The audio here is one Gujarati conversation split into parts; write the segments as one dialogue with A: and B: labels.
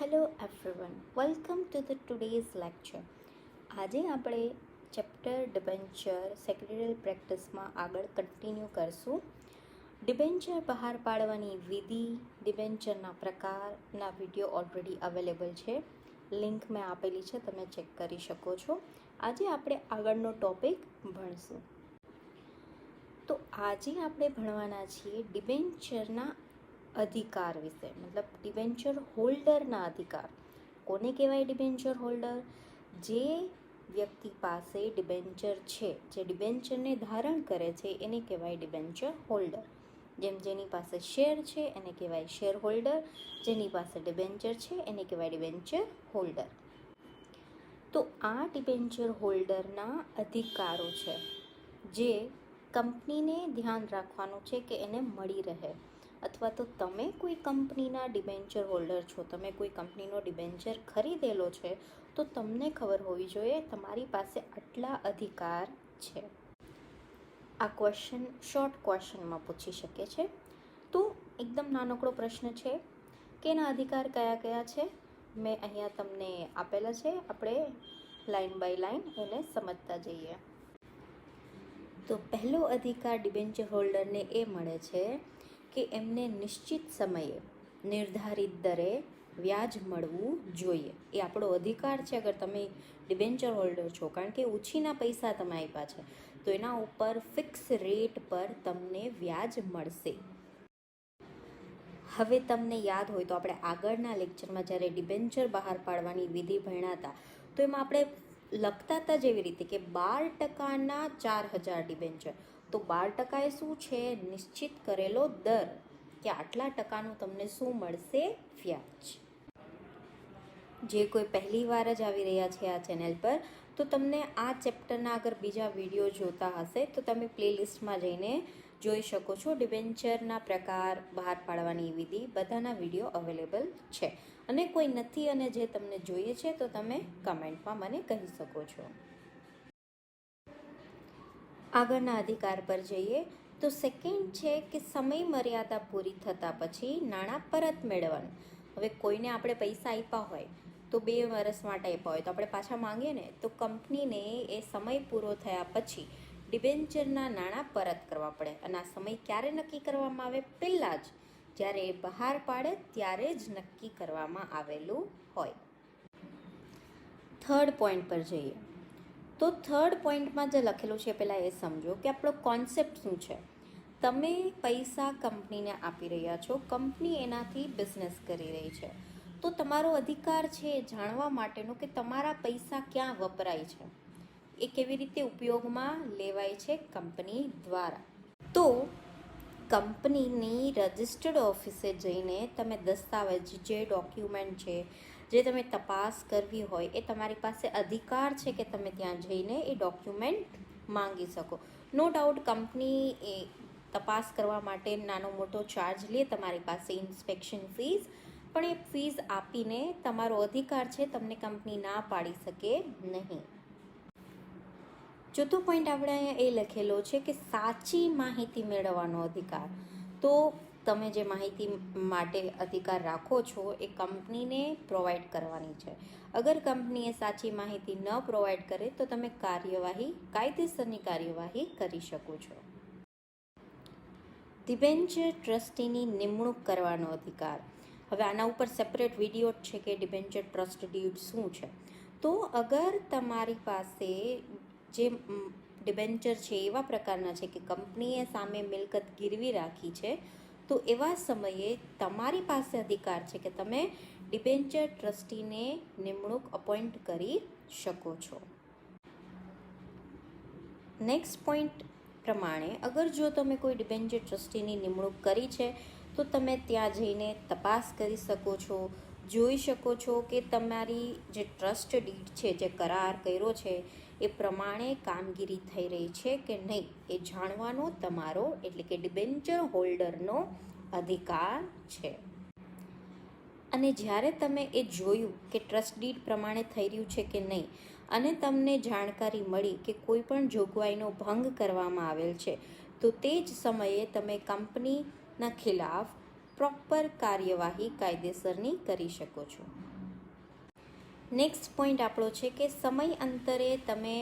A: Hello everyone welcome to the today's lecture આજે આપણે ચેપ્ટર ડિબેન્ચર સેક્રેટરીયલ પ્રેક્ટિસમાં આગળ કન્ટિન્યુ કરશું. ડિબેન્ચર બહાર પાડવાની વિધિ ડિબેન્ચરના પ્રકારના વીડિયો ઓલરેડી અવેલેબલ છે. લિંક મેં આપેલી છે, તમે ચેક કરી શકો છો. આજે આપણે આગળનો ટોપિક ભણશું. તો આજે આપણે ભણવાના છીએ ડિબેન્ચરના અધિકાર વિશે. મતલબ ડિબેન્ચર હોલ્ડરના અધિકાર. કોને કહેવાય ડિબેન્ચર હોલ્ડર જે વ્યક્તિ પાસે ડિબેન્ચર છે, જે ડિબેન્ચરને ધારણ કરે છે, એને કહેવાય ડિબેન્ચર હોલ્ડર જેમ જેની પાસે શેર છે, એને કહેવાય શેર હોલ્ડર જેની પાસે ડિબેન્ચર છે, એને કહેવાય ડિબેન્ચર હોલ્ડર તો આ ડિબેન્ચર હોલ્ડરના અધિકારો છે, જે કંપનીને ધ્યાન રાખવાનું છે કે એને મળી રહે. અથવા તો તમે કોઈ કંપનીના ડિબેન્ચર હોલ્ડર છો, તમે કોઈ કંપનીનો ડિબેન્ચર ખરીદેલો છે, તો તમને ખબર હોવી જોઈએ તમારી પાસે આટલા અધિકાર છે. આ ક્વેશ્ચન શોર્ટ ક્વેશ્ચનમાં પૂછી શકે છે. તો એકદમ નાનકડો પ્રશ્ન છે કે એના અધિકાર કયા કયા છે? મેં અહીંયા તમને આપેલા છે, આપણે લાઈન બાય લાઈન એને સમજતા જઈએ. તો પહેલો અધિકાર ડિબેન્ચર હોલ્ડરને એ મળે છે કે એમને નિશ્ચિત સમયે નિર્ધારિત દરે વ્યાજ મળવું જોઈએ. એ આપણો અધિકાર છે અગર તમે ડિબેન્ચર હોલ્ડર છો. કારણ કે ઓછીના પૈસા તમે આપ્યા છે. તો એના ઉપર ફિક્સ રેટ પર તમને વ્યાજ મળશે. હવે તમને યાદ હોય તો આપણે આગળના લેક્ચરમાં જ્યારે ડિબેન્ચર બહાર પાડવાની વિધિ ભણ્યા તો એમાં આપણે લખતા હતા એવી રીતે કે બાર ટકાના ચાર હજાર ડિબેન્ચર તો બાર ટકા એ શું છે? નિશ્ચિત કરેલો દર. કે આટલા ટકાનું તમને શું મળશે? વ્યાજ. જે કોઈ પહેલી વાર જ આવી રહ્યા છે આ ચેનલ પર, તો તમને આ ચેપ્ટરના અગર બીજા વીડિયો જોતા હશે, તો તમે પ્લેલિસ્ટમાં જઈને જોઈ શકો છો ડિવેન્ચરના પ્રકાર, બહાર પાડવાની વિધિ, બધાના વીડિયો અવેલેબલ છે. અને કોઈ નથી અને જે તમને જોઈએ છે, તો તમે કમેન્ટમાં મને કહી શકો છો. આગળના અધિકાર પર જઈએ, તો સેકન્ડ છે કે સમય મર્યાદા પૂરી થતાં પછી નાણાં પરત મેળવવાનું. હવે કોઈને આપણે પૈસા આપ્યા હોય, તો બે વર્ષ માટે આપ્યા હોય, તો આપણે પાછા માંગીએ ને, તો કંપનીને એ સમય પૂરો થયા પછી ડિબેન્ચરના નાણાં પરત કરવા પડે. અને આ સમય ક્યારે નક્કી કરવામાં આવે? પહેલાં જ. જ્યારે એ બહાર પાડે, ત્યારે જ નક્કી કરવામાં આવેલું હોય. થર્ડ પોઈન્ટ પર જઈએ. તો થર્ડ પોઈન્ટમાં જે લખેલું છે પહેલાં એ સમજો કે આપણો કોન્સેપ્ટ શું છે. તમે પૈસા કંપનીને આપી રહ્યા છો, કંપની એનાથી બિઝનેસ કરી રહી છે. તો તમારો અધિકાર છે જાણવા માટેનો કે તમારા પૈસા ક્યાં વપરાય છે. એ કેવી રીતે ઉપયોગમાં લેવાય છે કંપની દ્વારા. તો કંપનીની રજિસ્ટર્ડ ઓફિસે જઈને તમે દસ્તાવેજ, જે ડોક્યુમેન્ટ છે, જે તમે તપાસ કરવી હોય, એ તમારી પાસે અધિકાર છે કે તમે ત્યાં જઈને એ ડોક્યુમેન્ટ માંગી શકો. નો ડાઉટ, કંપની એ તપાસ કરવા માટે નાનો મોટો ચાર્જ લે તમારી પાસે ઇન્સ્પેક્શન ફીસ પણ એ ફીસ આપીને તમારો અધિકાર છે, તમને કંપની ના પાડી શકે નહીં. ચોથો પોઈન્ટ આપણે અહીંયા એ લખેલો છે કે સાચી માહિતી મેળવવાનો અધિકાર. તો તમે જે માહિતી માટે અધિકાર રાખો છો એ કંપનીને પ્રોવાઈડ કરવાની છે. અગર કંપનીએ સાચી માહિતી ન પ્રોવાઈડ કરે તો તમે કાર્યવાહી, કાયદેસરની કાર્યવાહી કરી શકો છો. ડિબેન્ચર ટ્રસ્ટીની નિમણૂક કરવાનો અધિકાર. હવે આના ઉપર સેપરેટ વીડિયો છે કે ડિબેન્ચર ટ્રસ્ટ ડ્યુટ શું છે. તો અગર તમારી પાસે જે ડિબેન્ચર છે, એવા પ્રકારના છે કે કંપનીએ સામે મિલકત ગીરવી રાખી છે, તો એવા સમયે તમારી પાસે અધિકાર છે કે તમે ડિબેન્ચર ટ્રસ્ટીને નિમણૂક અપોઇન્ટ કરી શકો છો. નેક્સ્ટ પોઈન્ટ પ્રમાણે, અગર જો તમે કોઈ ડિબેન્ચર ટ્રસ્ટીની નિમણૂક કરી છે, તો તમે ત્યાં જઈને તપાસ કરી શકો છો, જોઈ શકો છો કે તમારી જે ટ્રસ્ટ ડીડ છે, જે કરાર કર્યો છે એ પ્રમાણે કામગીરી થઈ રહી છે કે નહીં એ જાણવાનો તમારો, એટલે કે ડિબેન્ચર હોલ્ડરનો અધિકાર છે. અને જ્યારે તમે એ જોયું કે ટ્રસ્ટ ડીડ પ્રમાણે થઈ રહ્યું છે કે નહીં, અને તમને જાણકારી મળી કે કોઈ પણ જોગવાઈનો ભંગ કરવામાં આવેલ છે, તો તે જ સમયે તમે કંપનીના ખિલાફ પ્રોપર કાર્યવાહી કાયદેસરની કરી શકો છો. નેક્સ્ટ પોઈન્ટ આપણો છે કે સમય અંતરે તમે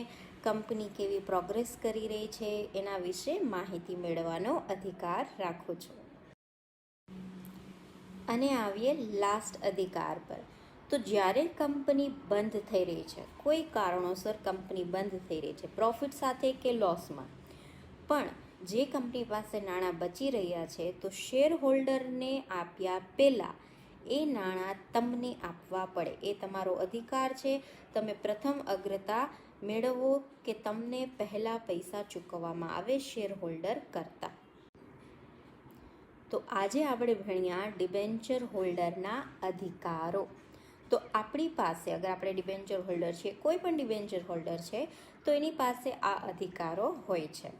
A: કંપની કેવી પ્રોગ્રેસ કરી રહી છે, એના વિશે માહિતી મેળવવાનો અધિકાર રાખો છો. અને આવીએ લાસ્ટ અધિકાર પર. તો જ્યારે કંપની બંધ થઈ રહી છે, કોઈ કારણોસર કંપની બંધ થઈ રહી છે પ્રોફિટ સાથે કે લોસમાં પણ જે કંપની પાસે નાણાં બચી રહ્યા છે, તો શેર હોલ્ડરને આપ્યા પહેલાં એ નાણાં તમને આપવા પડે. એ તમારો અધિકાર છે. તમે પ્રથમ અગ્રતા મેળવો કે તમને પહેલાં પૈસા ચૂકવવામાં આવે શેર હોલ્ડર કરતાં. તો આજે આપણે ભણ્યા ડિબેન્ચર હોલ્ડરના અધિકારો. તો આપણી પાસે, અગર આપણે ડિબેન્ચર હોલ્ડર છીએ, કોઈ પણ ડિબેન્ચર હોલ્ડર છે, તો એની પાસે આ અધિકારો હોય છે.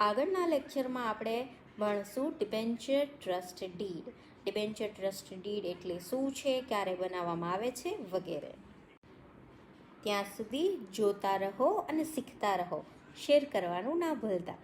A: આગળના લેક્ચરમાં આપણે ભણશું debenture trust deed. Debenture trust deed એટલે શું છે, ક્યારે બનાવવામાં આવે છે, વગેરે. ત્યાં સુધી જોતા રહો અને શીખતા રહો. શેર કરવાનું ના ભૂલતા.